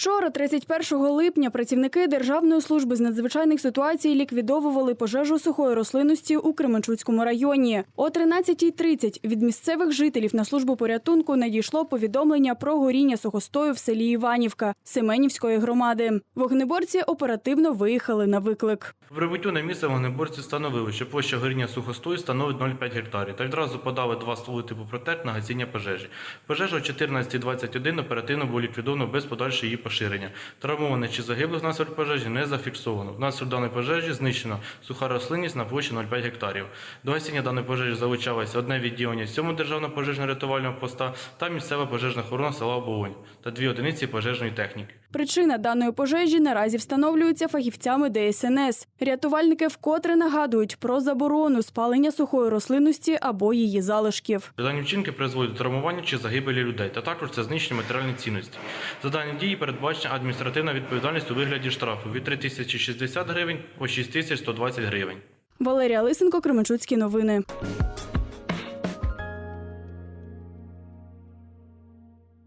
Вчора, 31 липня, працівники Державної служби з надзвичайних ситуацій ліквідовували пожежу сухої рослинності у Кременчуцькому районі. О 13.30 від місцевих жителів на службу порятунку надійшло повідомлення про горіння сухостою в селі Іванівка Семенівської громади. Вогнеборці оперативно виїхали на виклик. В прибуттю на місце вогнеборці встановили, що площа горіння сухостою становить 0,5 гектарів та відразу подали два стволи типу протек на гасіння пожежі. Пожежа о 14.21 оперативно була ліквідована без подальшого її поширення. Травмованих чи загиблих внаслідок пожежі не зафіксовано. Внаслідок даної пожежі знищено суха рослинність на площі 0,5 гектарів. До гасіння даної пожежі залучалося одне відділення 7 державного пожежно-рятувального поста та місцева пожежна охорона села Оболонь та дві одиниці пожежної техніки. Причина даної пожежі наразі встановлюється фахівцями ДСНС. Рятувальники вкотре нагадують про заборону спалення сухої рослинності або її залишків. Дані вчинки призводять до травмування чи загибелі людей, та також це знищення матеріальної цінності. За дані дії передбачена адміністративна відповідальність у вигляді штрафу від 3060 гривень по 6120 гривень. Валерія Лисенко, Кременчуцькі новини.